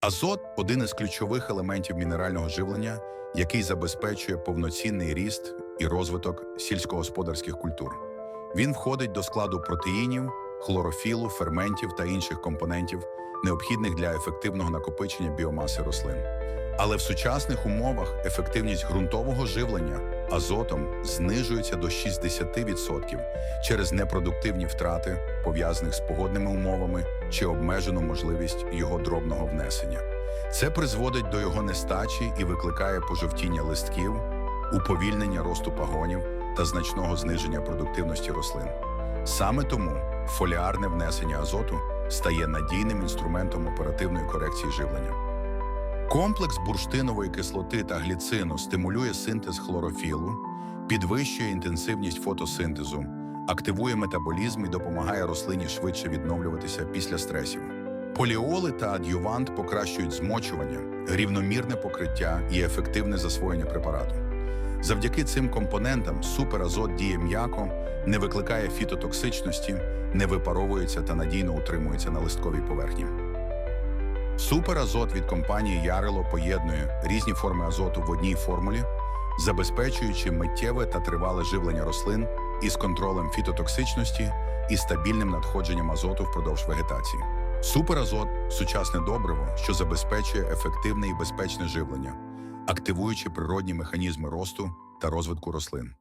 Азот один із ключових елементів мінерального живлення, який забезпечує повноцінний ріст і розвиток сільськогосподарських культур. Він входить до складу протеїнів, хлорофілу, ферментів та інших компонентів, необхідних для ефективного накопичення біомаси рослин. Але в сучасних умовах ефективність ґрунтового живлення азотом знижується до 60% через непродуктивні втрати, пов'язаних з погодними умовами чи обмежену можливість його дробного внесення. Це призводить до його нестачі і викликає пожовтіння листків, уповільнення росту пагонів та значного зниження продуктивності рослин. Саме тому фоліарне внесення азоту стає надійним інструментом оперативної корекції живлення. Комплекс бурштинової кислоти та гліцину стимулює синтез хлорофілу, підвищує інтенсивність фотосинтезу, активує метаболізм і допомагає рослині швидше відновлюватися після стресів. Поліоли та ад'ювант покращують змочування, рівномірне покриття і ефективне засвоєння препарату. Завдяки цим компонентам суперазот діє м'яко, не викликає фітотоксичності, не випаровується та надійно утримується на листковій поверхні. Суперазот від компанії Ярило поєднує різні форми азоту в одній формулі, забезпечуючи миттєве та тривале живлення рослин із контролем фітотоксичності і стабільним надходженням азоту впродовж вегетації. Суперазот сучасне добриво, що забезпечує ефективне і безпечне живлення, активуючи природні механізми росту та розвитку рослин.